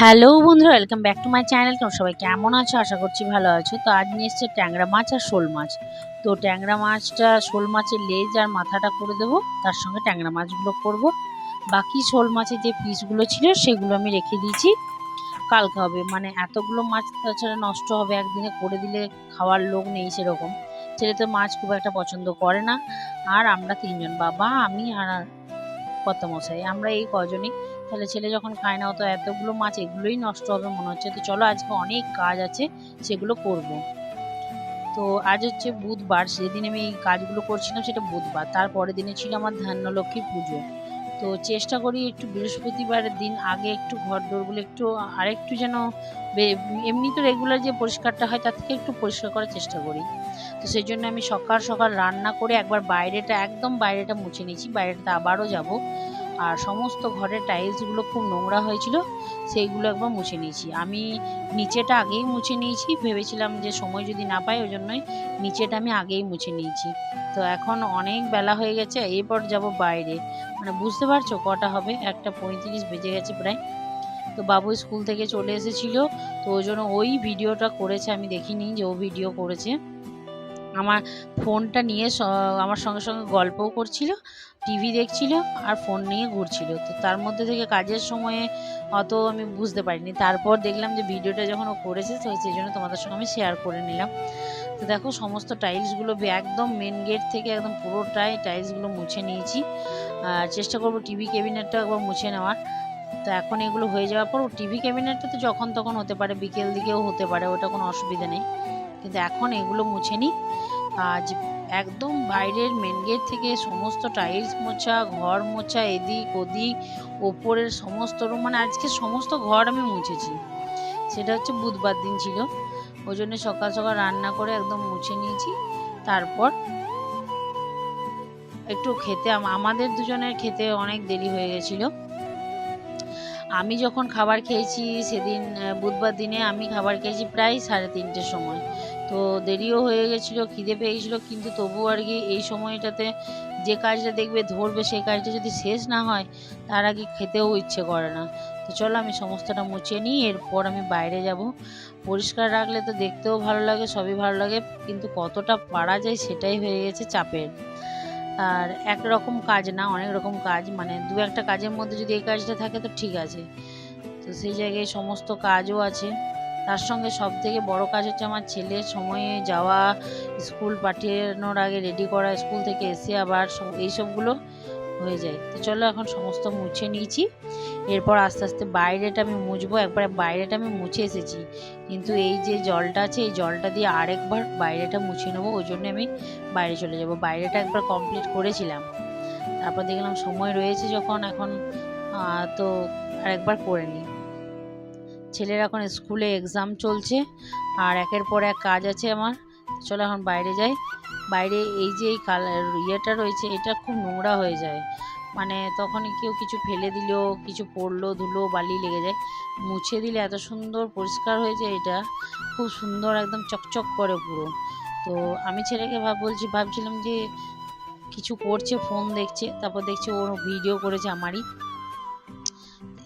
Hello বন্ধুরা welcome back to my channel তোমরা সবাই কেমন আছো? আশা করছি ভালো আছো। তো আজ নিয়ে এসছে ট্যাংরা মাছ আর শোল মাছ। তো ট্যাংরা মাছটা, শোল মাছের লেজ আর মাথাটা করে দেবো। তার সঙ্গে ট্যাংরা মাছগুলো করব। বাকি শোল মাছের যে পিসগুলো ছিল, সেগুলো আমি রেখে দিয়েছি। কালকে হবে। মানে এতগুলো মাছ তাছাড়া নষ্ট হবে একদিনে, করে দিলে খাওয়ার লোক নেই সেরকম। ছেলে তো মাছ খুব একটা পছন্দ করে না। আর আমরা তিনজন বাবা, আমি আর কত মশাই আমরা এই কজনই তাহলে ছেলে যখন খায় না তো এতগুলো মাছ, এগুলোই নষ্ট হবে মনে হচ্ছে। তো চলো, আজকে অনেক কাজ আছে, সেগুলো করব। তো আজ হচ্ছে বুধবার, সেদিন আমি এই কাজগুলো করছিলাম, সেটা বুধবার। তারপরের দিনে ছিল আমার ধান্যলক্ষ্মী পুজো। তো চেষ্টা করি একটু বৃহস্পতিবারের দিন আগে একটু ঘর দোরগুলো একটু আরেকটু যেন এমনি তো রেগুলার যে পরিষ্কারটা হয়, তার থেকে একটু পরিষ্কার করার চেষ্টা করি। তো সেই জন্য আমি সকাল সকাল রান্না করে একবার বাইরেটা, একদম বাইরেটা মুছে নিয়েছি। বাইরেটা আবারও যাব। আর সমস্ত ঘরের টাইলসগুলো খুব নোংরা হয়েছিল, সেইগুলো একবার মুছে নিয়েছি। আমি নিচেটা আগেই মুছে নিয়েছি। ভেবেছিলাম যে সময় যদি না পাই, ওই জন্যই নিচেটা আমি আগেই মুছে নিয়েছি। তো এখন অনেক বেলা হয়ে গেছে, এরপর যাব বাইরে। মানে বুঝতে পারছ কটা হবে? একটা পঁয়ত্রিশ বেজে গেছে প্রায়। তো বাবু স্কুল থেকে চলে এসেছিল, তো ওই জন্য ওই ভিডিওটা করেছে, আমি দেখিনি যে ও ভিডিও করেছে। আমার ফোনটা নিয়ে আমার সঙ্গে সঙ্গে গল্পও করছিল, টিভি দেখছিল আর ফোন নিয়ে ঘুরছিল। তো তার মধ্যে থেকে কাজের সময়ে অত আমি বুঝতে পারিনি। তারপর দেখলাম যে ভিডিওটা যখন ও করেছে, তো সেই জন্য তোমাদের সঙ্গে আমি শেয়ার করে নিলাম। তো দেখো সমস্ত টাইলসগুলো একদম মেন গেট থেকে একদম পুরোটাই টাইলসগুলো মুছে নিয়েছি। আর চেষ্টা করব টিভি ক্যাবিনেটটা একবার মুছে নেওয়ার। তো এখন এগুলো হয়ে যাওয়ার পর, ও টিভি ক্যাবিনেটটা তো যখন তখন হতে পারে, বিকেল দিকেও হতে পারে, ওটা কোনো অসুবিধা নেই। কিন্তু এখন এগুলো মুছে নিই আজ একদম বাইরের মেন গেট থেকে সমস্ত টাইলস মোছা, ঘর মোছা, এদিক ওদিক, ওপরের সমস্ত রুম মানে আজকে সমস্ত ঘর আমি মুছেছি। সেটা হচ্ছে বুধবার দিন ছিল। ওই জন্য সকাল সকাল রান্না করে একদম মুছে নিয়েছি। তারপর একটু খেতে, আমাদের দুজনের খেতে অনেক দেরি হয়ে গেছিল। আমি যখন খাবার খেয়েছি সেদিন বুধবার দিনে আমি খাবার খেয়েছি প্রায় সাড়ে তিনটের সময়। তো দেরিও হয়ে গেছিল, খিদে পেয়ে গেছিল, কিন্তু তবু আর কি এই সময়টাতে যে কাজটা দেখবে ধরবে, সেই কাজটা যদি শেষ না হয়, তার আগে খেতেও ইচ্ছে করে না। তো চলো আমি সমস্তটা মুছে নিই, এরপর আমি বাইরে যাব। পরিষ্কার রাখলে তো দেখতেও ভালো লাগে, সবই ভালো লাগে, কিন্তু কতটা পারা যায় সেটাই হয়ে গেছে চাপের। আর একরকম কাজ না, অনেক রকম কাজ মানে দু একটা কাজের মধ্যে যদি এই কাজটা থাকে তো ঠিক আছে। তো সেই জায়গায় সমস্ত কাজও আছে। তার সঙ্গে সব থেকে বড় কাজ হচ্ছে আমার ছেলের সময়ে যাওয়া, স্কুল পাঠানোর আগে রেডি করা, স্কুল থেকে এসে আবার সব- এইসবগুলো হয়ে যায়। তো চলো এখন সমস্ত মুছে নিয়েছি। এরপর আস্তে আস্তে বাইরেটা আমি মুছবো, একবার বাইরেটা আমি মুছে এসেছি। কিন্তু এই যে জলটা আছে, এই জলটা দিয়ে আরেকবার বাইরেটা মুছে নেব, ওই জন্য আমি বাইরে চলে যাব। বাইরেটা একবার কমপ্লিট করেছিলাম। তারপর দেখলাম সময় রয়েছে যখন, এখন তো আরেকবার করে নিই। ছেলের এখন স্কুলে এক্সাম চলছে, আর একের পর এক কাজ আছে আমার। চলো এখন বাইরে যাই। বাইরে এই যে এই কালার ইয়েটা রয়েছে, এটা খুব নোংরা হয়ে যায়। মানে তখনই কেউ কিছু ফেলে দিল কিছু পড়ল, ধুলো, বালি লেগে যায়। মুছে দিলে এত সুন্দর পরিষ্কার হয়ে যায় এটা। খুব সুন্দর একদম চকচক করে পুরো। তো আমি ছেলেকে ভাব বলছি, ভাবছিলাম যে কিছু করছে ফোন দেখছে, তারপর দেখছে ওর ভিডিও করেছে আমারই।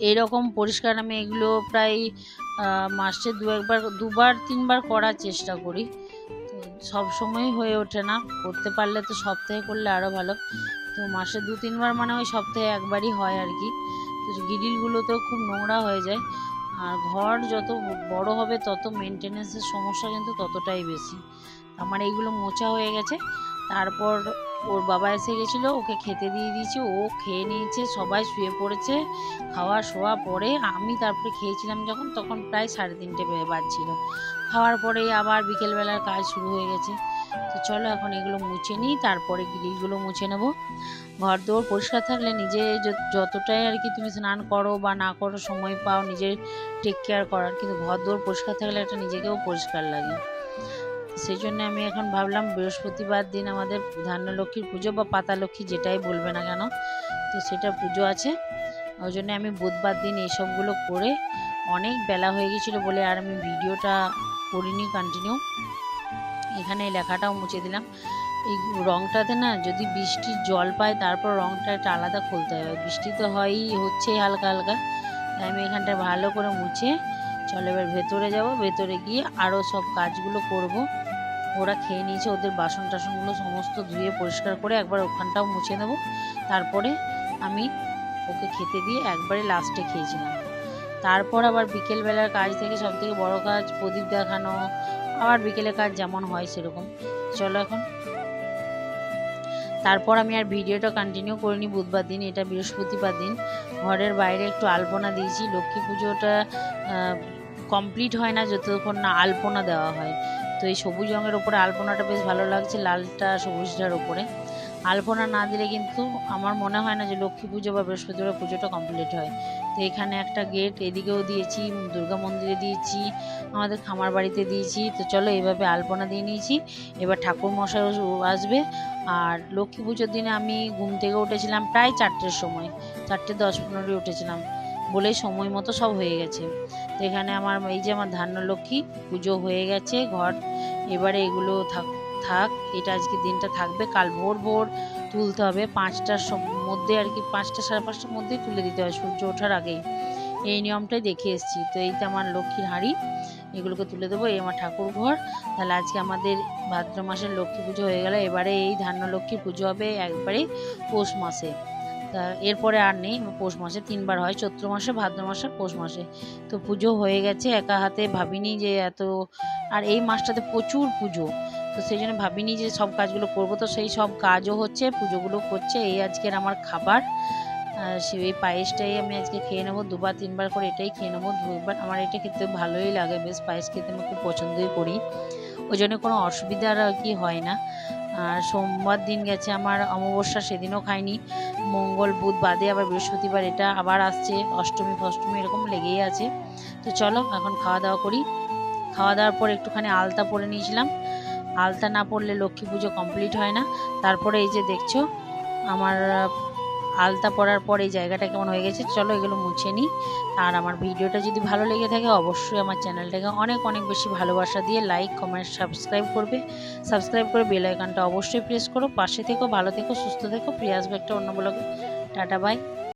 এরকম পরিষ্কার আমি এগুলো প্রায় মাসে দু একবার, দুবার, তিনবার করার চেষ্টা করি। সব সময় হয়ে ওঠে না। করতে পারলে তো সপ্তাহে করলে আরও ভালো। তো মাসে দু তিনবার মানে ওই সপ্তাহে একবারই হয় আর কি। তো গ্রিলগুলোতেও খুব নোংরা হয়ে যায়। আর ঘর যত বড় হবে তত মেনটেনেন্সের সমস্যা কিন্তু ততটাই বেশি। আমার এইগুলো মোচা হয়ে গেছে। তারপর ওর বাবা এসে গেছিল, ওকে খেতে দিয়ে দিয়েছি, ও খেয়ে নিয়েছে, সবাই শুয়ে পড়েছে, খাওয়া শোয়া পরে আমি তারপরে খেয়েছিলাম যখন, তখন প্রায় সাড়ে তিনটে বাজছিল। খাওয়ার পরেই আবার বিকেলবেলার কাজ শুরু হয়ে গেছে। চলো এখন এগুলো মুছে নিই, তারপরে গ্রিলগুলো মুছে নেব। ঘর দৌড় পরিষ্কার থাকলে নিজে যতটাই আর কি তুমি স্নান করো বা না করো, সময় পাও নিজের টেক কেয়ার করার। কিন্তু ঘর দৌড় পরিষ্কার থাকলে একটা নিজেকেও পরিষ্কার লাগে। সেই জন্য আমি এখন ভাবলাম বৃহস্পতিবার দিন আমাদের ধান্যলক্ষ্মীর পুজো বা পাতা লক্ষ্মী যেটাই বলবে না কেন, তো সেটা পুজো আছে। ওই জন্য আমি বুধবার দিন এইসবগুলো করে অনেক বেলা হয়ে গেছিল বলে আর আমি ভিডিওটা করিনি কন্টিনিউ এখানে লেখাটাও মুছে দিলাম। এই রংটাতে না যদি বৃষ্টির জল পায়, তারপর রংটা একটা আলাদা খুলতে হবে। বৃষ্টি তো হয়ই, হচ্ছেই হালকা হালকা। তাই আমি এখানটা ভালো করে মুছে, চলো এবার ভেতরে যাব। ভেতরে গিয়ে আরও সব কাজগুলো করব। ওরা খেয়ে নিয়েছে ওদের বাসন টাসনগুলো সমস্ত ধুয়ে পরিষ্কার করে একবার ওখানটাও মুছে নেব। তারপরে আমি ওকে খেতে দিয়ে একবারে লাস্টে খেয়েছিলাম। তারপর আবার বিকেলবেলার কাজ থেকে সব থেকে বড়ো কাজ, প্রদীপ দেখানো আবার বিকেলে কাজ যেমন হয় সেরকম। চলো এখন। তারপর আমি আর ভিডিওটা কন্টিনিউ করিনি বুধবার দিন, এটা বৃহস্পতিবার দিন। ঘরের বাইরে একটু আলপনা দিয়েছি। লক্ষ্মী পুজোটা কমপ্লিট হয় না, যতক্ষণ না আলপনা দেওয়া হয়। তো এই সবুজ রঙের ওপরে আলপনাটা বেশ ভালো লাগছে, লালটা সবুজটার ওপরে। আলপনা না দিলে কিন্তু আমার মনে হয় না যে লক্ষ্মী পুজো বা বৃহস্পতিবার পুজোটা কমপ্লিট হয়। তো এখানে একটা গেট এদিকেও দিয়েছি, দুর্গা মন্দিরে দিয়েছি, আমাদের খামার বাড়িতে দিয়েছি। তো চলো এইভাবে আলপনা দিয়ে নিয়েছি। এবার ঠাকুর মশাই আসবে। আর লক্ষ্মী পুজোর দিনে আমি ঘুম থেকে উঠেছিলাম প্রায় চারটের সময়। চারটে দশ পনেরোই উঠেছিলাম। বলেই সময় মতো সব হয়ে গেছে। তো এখানে আমার এই যে আমার ধান্য লক্ষ্মী পুজো হয়ে গেছে ঘর। এবারে এগুলো থাক থাক, এটা আজকে দিনটা থাকবে। কাল ভোর ভোর তুলতে হবে। পাঁচটার মধ্যে আর কি পাঁচটা, সাড়ে পাঁচটার মধ্যেই তুলে দিতে হয়, সূর্য ওঠার আগেই। এই নিয়মটাই দেখে এসেছি। তো এইটা আমার লক্ষ্মীর হাঁড়ি। এগুলোকে তুলে দেবো, এই আমার ঠাকুর ঘর। তাহলে আজকে আমাদের ভাদ্র মাসের লক্ষ্মী পুজো হয়ে গেল। এবারে এই ধান্য লক্ষ্মীর পুজো হবে একবারে পৌষ মাসে। তা এরপরে আর নেই, পৌষ মাসে তিনবার হয়। চৈত্র মাসে, ভাদ্র মাসে, পৌষ মাসে। তো পুজো হয়ে গেছে, একা হাতে ভাবিনি যে এত, আর এই মাসটাতে প্রচুর পুজো। তো সেই জন্য ভাবিনি যে সব কাজগুলো করব। তো সেই সব কাজও হচ্ছে, পুজোগুলো করছে। এই আজকের আমার খাবার। আর সেই পায়েসটাই আমি আজকে খেয়ে নেব। দুবার, তিনবার করে এটাই খেয়ে নেব। দুবার আমার এটা খেতে ভালোই লাগে বেশ। পায়েস খেতে আমি খুব পছন্দই করি। ওই জন্য কোনো অসুবিধার কি হয় না। আর সোমবার দিন গেছে আমার অমাবস্যা, সেদিনও খাইনি। মঙ্গল, বুধ বাদে আবার বৃহস্পতিবার এটা আবার আসছে। অষ্টমী ফষ্টমী এরকম লেগেই আছে। তো চলো, এখন খাওয়া দাওয়া করি। খাওয়া দাওয়ার পর একটুখানি আলতা পরে নিয়েছিলাম। আলতা না পড়লে লক্ষ্মী পুজো কমপ্লিট হয় না। তারপরে এই যে দেখছ, আমার আলতা পরার পর এই জায়গাটা কেমন হয়ে গেছে, চলো এগুলো মুছে নিই। আর আমার ভিডিওটা যদি ভালো লেগে থাকে, অবশ্যই আমার চ্যানেলটাকে অনেক অনেক বেশি ভালোবাসা দিয়ে লাইক কমেন্ট সাবস্ক্রাইব করবে। সাবস্ক্রাইব করে বেল আইকনটা অবশ্যই প্রেস করো। পাশে থেকো, ভালো থেকো, সুস্থ থেকো। আসবে একটা অন্য ব্লগে টাটা বাই